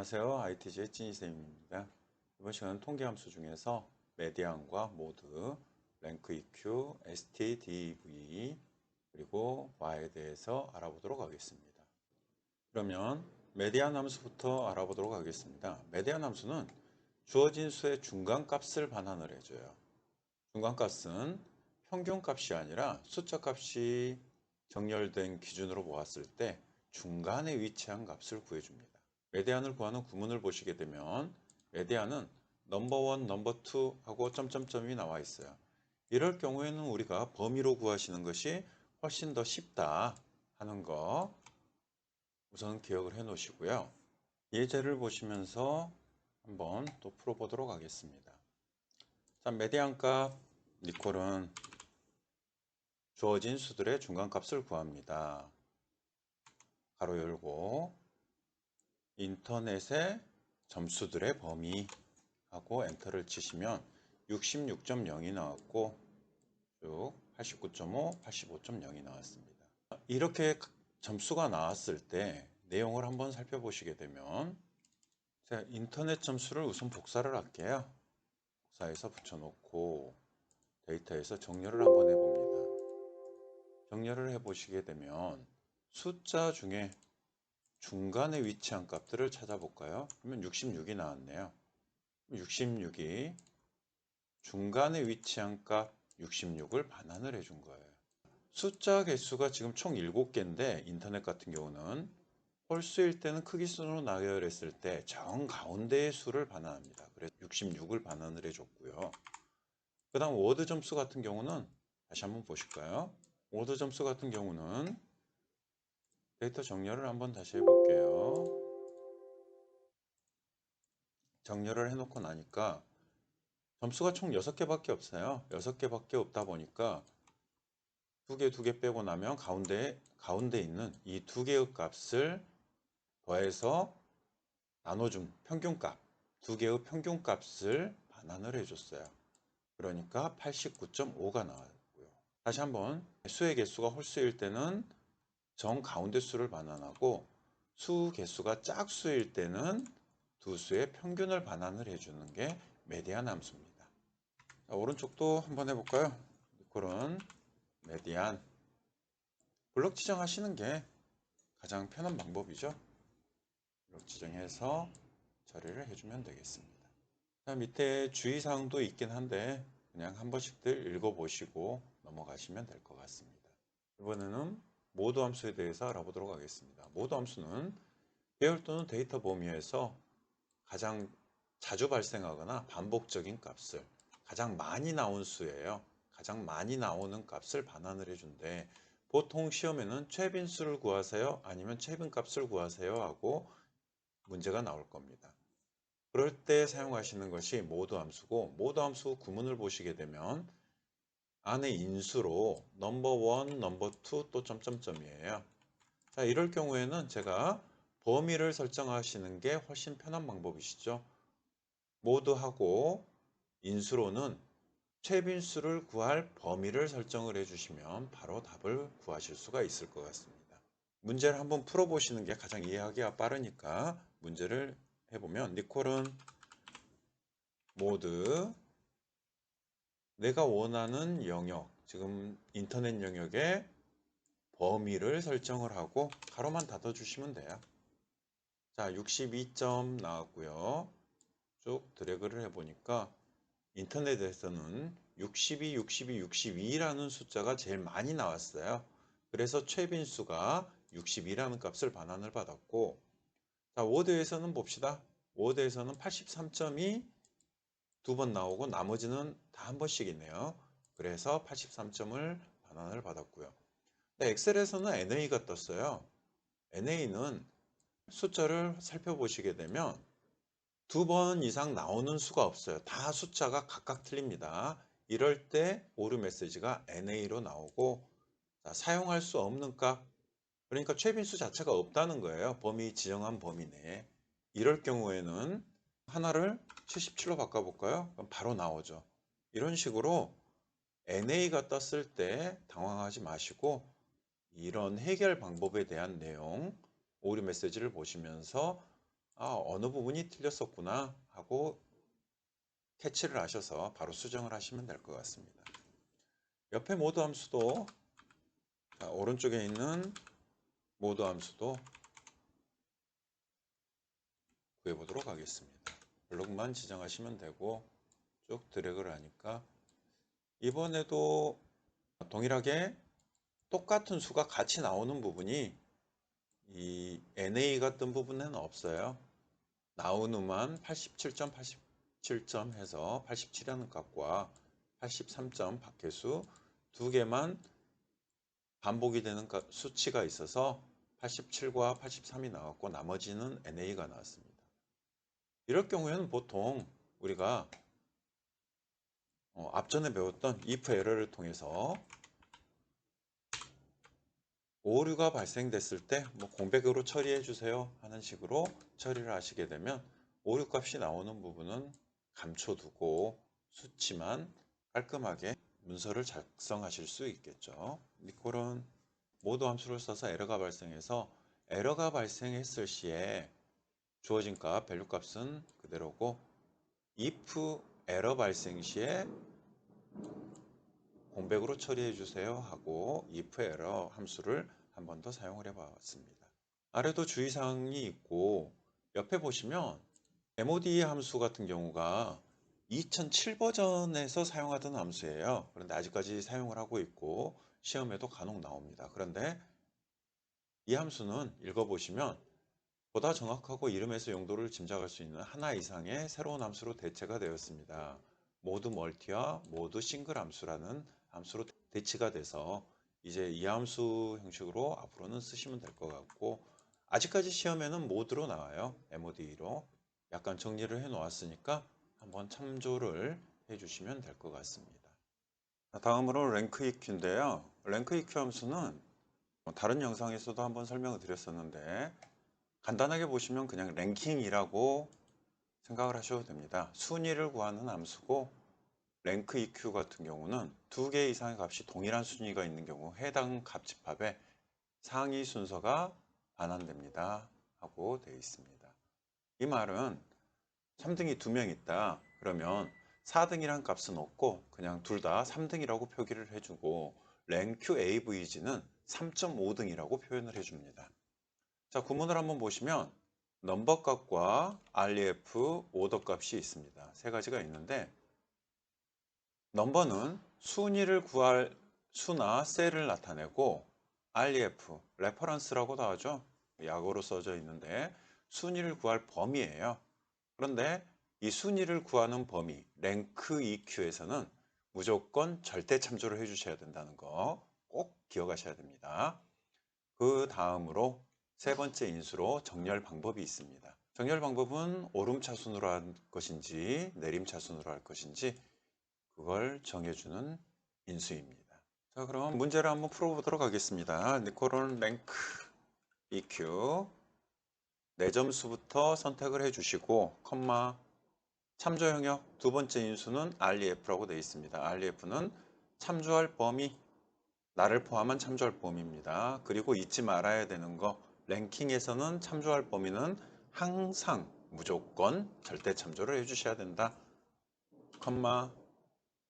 안녕하세요. ITG의 찐이쌤입니다. 이번 시간은 통계함수 중에서 메디안과 모드, 랭크 EQ, STDV, 그리고 Y에 대해서 알아보도록 하겠습니다. 그러면 메디안 함수부터 알아보도록 하겠습니다. 메디안 함수는 주어진 수의 중간값을 반환을 해줘요. 중간값은 평균값이 아니라 숫자값이 정렬된 기준으로 보았을 때 중간에 위치한 값을 구해줍니다. 메디안을 구하는 구문을 보시게 되면 메디안은 넘버1, 넘버2 하고 점점점이 나와 있어요. 이럴 경우에는 우리가 범위로 구하시는 것이 훨씬 더 쉽다 하는 거 우선 기억을 해 놓으시고요. 예제를 보시면서 한번 또 풀어보도록 하겠습니다. 자, 메디안 값 니콜은 주어진 수들의 중간값을 구합니다. 가로 열고 인터넷의 점수들의 범위 하고 엔터를 치시면 66.0이 나왔고 쭉 89.5, 85.0이 나왔습니다. 이렇게 점수가 나왔을 때 내용을 한번 살펴보시게 되면 제가 인터넷 점수를 우선 복사를 할게요. 복사해서 붙여놓고 데이터에서 정렬을 한번 해봅니다. 정렬을 해보시게 되면 숫자 중에 중간에 위치한 값들을 찾아볼까요? 그러면 66이 나왔네요. 66이 중간에 위치한 값 66을 반환을 해준 거예요. 숫자 개수가 지금 총 7개인데 인터넷 같은 경우는 홀수일 때는 크기 순으로 나열했을 때 정 가운데의 수를 반환합니다. 그래서 66을 반환을 해줬고요. 그 다음 워드 점수 같은 경우는 다시 한번 보실까요? 워드 점수 같은 경우는 데이터 정렬을 한번 다시 해볼게요. 정렬을 해놓고 나니까 점수가 총 6개밖에 없어요. 6개밖에 없다 보니까 두 개, 두개 빼고 나면 가운데, 가운데 있는 이 두 개의 값을 더해서 나눠준 평균값, 두 개의 평균값을 반환을 해줬어요. 그러니까 89.5가 나왔고요. 다시 한번 수의 개수가 홀수일 때는 정 가운데 수를 반환하고 수 개수가 짝수일 때는 두 수의 평균을 반환을 해주는 게 메디안 함수입니다. 자, 오른쪽도 한번 해볼까요? 이꼴은 메디안 블록 지정하시는 게 가장 편한 방법이죠. 블록 지정해서 처리를 해주면 되겠습니다. 자, 밑에 주의사항도 있긴 한데 그냥 한 번씩들 읽어보시고 넘어가시면 될 것 같습니다. 이번에는 모드 함수에 대해서 알아보도록 하겠습니다. 모드 함수는 배열 또는 데이터 범위에서 가장 자주 발생하거나 반복적인 값을 가장 많이 나온 수예요. 가장 많이 나오는 값을 반환을 해준대. 보통 시험에는 최빈수를 구하세요? 아니면 최빈값을 구하세요? 하고 문제가 나올 겁니다. 그럴 때 사용하시는 것이 모드 함수고 모드 함수 구문을 보시게 되면 안에 인수로 넘버 1, 넘버 2또 점점점이에요. 자, 이럴 경우에는 제가 범위를 설정하시는 게 훨씬 편한 방법이시죠. 모드하고 인수로는 최빈수를 구할 범위를 설정을 해주시면 바로 답을 구하실 수가 있을 것 같습니다. 문제를 한번 풀어보시는 게 가장 이해하기가 빠르니까 문제를 해보면 니콜은 모드 내가 원하는 영역 지금 인터넷 영역의 범위를 설정을 하고 가로만 닫아주시면 돼요. 자 62점 나왔고요. 쭉 드래그를 해보니까 인터넷에서는 62, 62, 62라는 숫자가 제일 많이 나왔어요. 그래서 최빈수가 62라는 값을 반환을 받았고 자 워드에서는 봅시다. 워드에서는 83점이 두 번 나오고 나머지는 다 한 번씩 있네요. 그래서 83점을 반환을 받았고요. 엑셀에서는 NA가 떴어요. NA는 숫자를 살펴보시게 되면 두 번 이상 나오는 수가 없어요. 다 숫자가 각각 틀립니다. 이럴 때 오류 메시지가 NA로 나오고 자, 사용할 수 없는 값 그러니까 최빈수 자체가 없다는 거예요. 범위 지정한 범위 내에. 이럴 경우에는 하나를 77로 바꿔볼까요? 그럼 바로 나오죠. 이런 식으로 NA가 떴을 때 당황하지 마시고 이런 해결 방법에 대한 내용 오류 메시지를 보시면서 아, 어느 부분이 틀렸었구나 하고 캐치를 하셔서 바로 수정을 하시면 될 것 같습니다. 옆에 모드 함수도 자, 오른쪽에 있는 모드 함수도 구해보도록 하겠습니다. 블록만 지정하시면 되고 쭉 드래그를 하니까 이번에도 동일하게 똑같은 수가 같이 나오는 부분이 이 NA 같은 부분에는 없어요. 나오는만 87.87점 해서 87이라는 값과 83점 밖에수 두 개만 반복이 되는 가- 수치가 있어서 87과 83이 나왔고 나머지는 NA가 나왔습니다. 이럴 경우에는 보통 우리가 어, 앞전에 배웠던 if 에러를 통해서 오류가 발생됐을 때 뭐 공백으로 처리해 주세요 하는 식으로 처리를 하시게 되면 오류 값이 나오는 부분은 감춰두고 수치만 깔끔하게 문서를 작성하실 수 있겠죠. 니콜은 모드 함수를 써서 에러가 발생해서 에러가 발생했을 시에 주어진 값, 밸류 값은 그대로고 if 에러 발생 시에 공백으로 처리해 주세요 하고 if 에러 함수를 한 번 더 사용을 해 봤습니다. 아래도 주의사항이 있고 옆에 보시면 MOD 함수 같은 경우가 2007 버전에서 사용하던 함수예요. 그런데 아직까지 사용을 하고 있고 시험에도 간혹 나옵니다. 그런데 이 함수는 읽어보시면 보다 정확하고 이름에서 용도를 짐작할 수 있는 하나 이상의 새로운 함수로 대체가 되었습니다. 모드 멀티와 모드 싱글 함수라는 함수로 대치가 돼서 이제 이 함수 형식으로 앞으로는 쓰시면 될 것 같고 아직까지 시험에는 모드로 나와요. MOD로 약간 정리를 해 놓았으니까 한번 참조를 해 주시면 될 것 같습니다. 다음으로 랭크 EQ인데요. 랭크 EQ 함수는 뭐 다른 영상에서도 한번 설명을 드렸었는데 간단하게 보시면 그냥 랭킹이라고 생각을 하셔도 됩니다. 순위를 구하는 함수고 랭크 EQ 같은 경우는 두 개 이상의 값이 동일한 순위가 있는 경우 해당 값 집합에 상위 순서가 반환됩니다 하고 되어 있습니다. 이 말은 3등이 두 명 있다 그러면 4등이란 값은 없고 그냥 둘 다 3등이라고 표기를 해주고 랭큐 AVG는 3.5등이라고 표현을 해줍니다. 자 구문을 한번 보시면 넘버 값과 REF 오더 값이 있습니다. 세 가지가 있는데 넘버는 순위를 구할 수나 셀을 나타내고 REF, 레퍼런스라고도 하죠. 약어로 써져 있는데 순위를 구할 범위예요. 그런데 이 순위를 구하는 범위, 랭크 EQ에서는 무조건 절대 참조를 해주셔야 된다는 거 꼭 기억하셔야 됩니다. 그 다음으로 세 번째 인수로 정렬 방법이 있습니다. 정렬 방법은 오름차순으로 할 것인지 내림차순으로 할 것인지 그걸 정해주는 인수입니다. 자 그럼 문제를 한번 풀어보도록 하겠습니다. 니콜은 랭크 EQ 네 점수부터 선택을 해주시고 컴마 참조 영역 두 번째 인수는 REF라고 되어 있습니다. REF는 참조할 범위 나를 포함한 참조할 범위입니다. 그리고 잊지 말아야 되는 거 랭킹에서는 참조할 범위는 항상 무조건 절대 참조를 해주셔야 된다. 컴마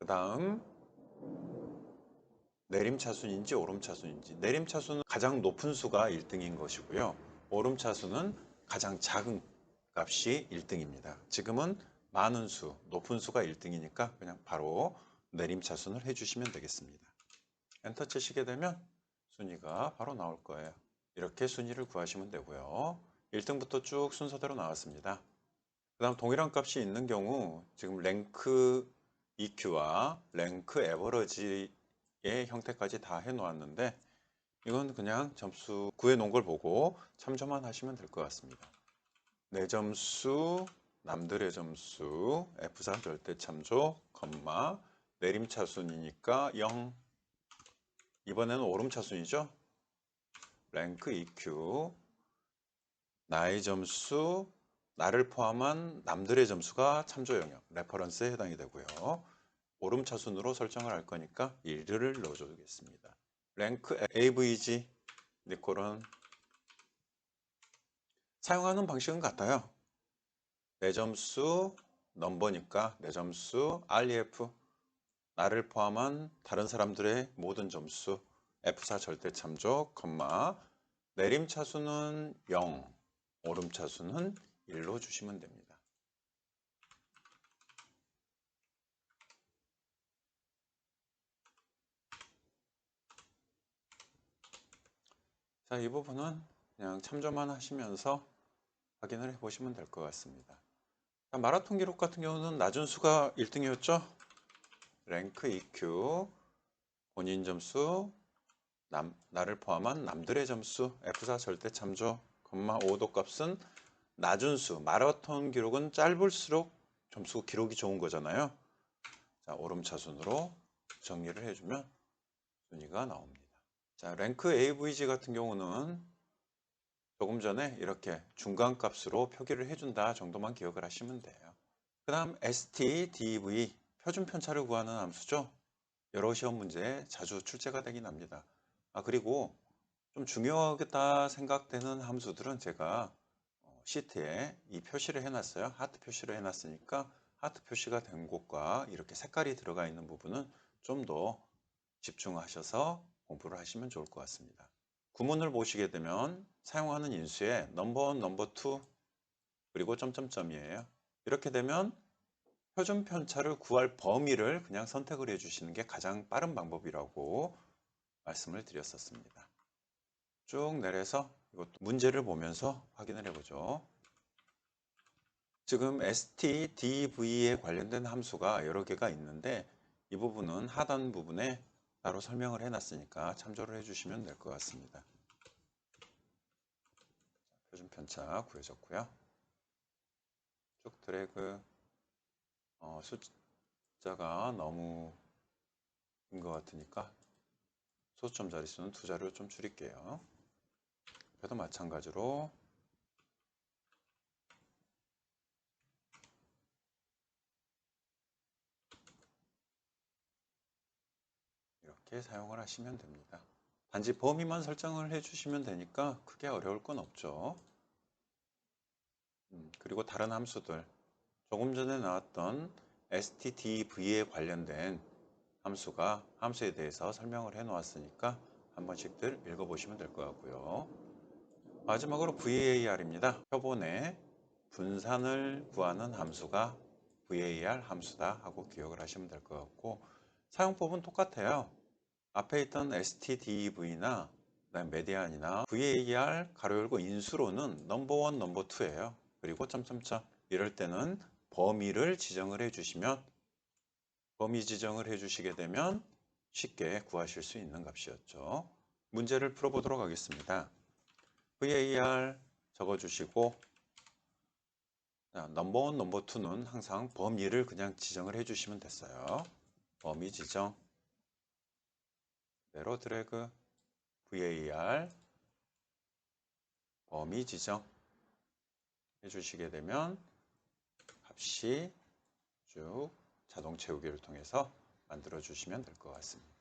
그 다음 내림차순인지 오름차순인지 내림차순은 가장 높은 수가 1등인 것이고요. 오름차순은 가장 작은 값이 1등입니다. 지금은 많은 수, 높은 수가 1등이니까 그냥 바로 내림차순을 해주시면 되겠습니다. 엔터 치시게 되면 순위가 바로 나올 거예요. 이렇게 순위를 구하시면 되고요. 1등부터 쭉 순서대로 나왔습니다. 그 다음 동일한 값이 있는 경우 지금 랭크 EQ와 랭크 에버러지의 형태까지 다 해놓았는데 이건 그냥 점수 구해 놓은 걸 보고 참조만 하시면 될 것 같습니다. 내 점수, 남들의 점수, F4 절대 참조, 컴마, 내림차순이니까 0, 이번에는 오름차순이죠. 랭크 EQ, 나의 점수, 나를 포함한 남들의 점수가 참조 영역, 레퍼런스에 해당이 되고요. 오름차순으로 설정을 할 거니까 1을 넣어주겠습니다. 랭크 AVG, 니콜은 사용하는 방식은 같아요. 내 점수 넘버니까 내 점수 REF 나를 포함한 다른 사람들의 모든 점수 F4 절대 참조, 컴마 내림 차수는 0, 오름 차수는 1로 주시면 됩니다. 자, 이 부분은 그냥 참조만 하시면서 확인을 해 보시면 될 것 같습니다. 자, 마라톤 기록 같은 경우는 낮은 수가 1등이었죠. 랭크 EQ, 본인 점수, 남, 나를 포함한 남들의 점수, F4 절대 참조, 컴마 5도 값은 낮은 수, 마라톤 기록은 짧을수록 점수 기록이 좋은 거잖아요. 자, 오름차순으로 정리를 해주면 순위가 나옵니다. 자, 랭크 AVG 같은 경우는 조금 전에 이렇게 중간 값으로 표기를 해준다 정도만 기억을 하시면 돼요. 그 다음 ST, DV, 표준 편차를 구하는 함수죠. 여러 시험 문제에 자주 출제가 되긴 합니다. 아, 그리고 좀 중요하겠다 생각되는 함수들은 제가 어, 시트에 이 표시를 해놨어요. 하트 표시를 해놨으니까 하트 표시가 된 곳과 이렇게 색깔이 들어가 있는 부분은 좀 더 집중하셔서 공부를 하시면 좋을 것 같습니다. 구문을 보시게 되면 사용하는 인수에 넘버 1, 넘버 2 그리고 점점점이에요. 이렇게 되면 표준 편차를 구할 범위를 그냥 선택을 해주시는 게 가장 빠른 방법이라고 말씀을 드렸었습니다. 쭉 내려서 이것도 문제를 보면서 확인을 해보죠. 지금 ST, DV에 관련된 함수가 여러 개가 있는데 이 부분은 하단 부분에 따로 설명을 해놨으니까 참조를 해주시면 될 것 같습니다. 표준 편차 구해졌고요. 쭉 드래그 어, 숫자가 너무 긴것 같으니까 소수점 자릿수는 두 자리로 좀 줄일게요. 그래도 마찬가지로 이렇게 사용을 하시면 됩니다. 단지 범위만 설정을 해주시면 되니까 크게 어려울 건 없죠. 음, 그리고 다른 함수들 조금 전에 나왔던 stdv에 관련된 함수가 함수에 대해서 설명을 해 놓았으니까 한 번씩들 읽어보시면 될 것 같고요. 마지막으로 VAR입니다. 표본의 분산을 구하는 함수가 VAR 함수다 하고 기억을 하시면 될 것 같고 사용법은 똑같아요. 앞에 있던 stdv나 메디안이나 var 가로 열고 인수로는 넘버 1, 넘버 2예요. 그리고 점점점 이럴 때는 범위를 지정을 해주시면 범위 지정을 해주시게 되면 쉽게 구하실 수 있는 값이었죠. 문제를 풀어보도록 하겠습니다. var 적어주시고 넘버 1, 넘버 2는 항상 범위를 그냥 지정을 해주시면 됐어요. 범위 지정 그대로 드래그 var 범위 지정 해주시게 되면 값이 쭉 자동 채우기를 통해서 만들어 주시면 될 것 같습니다.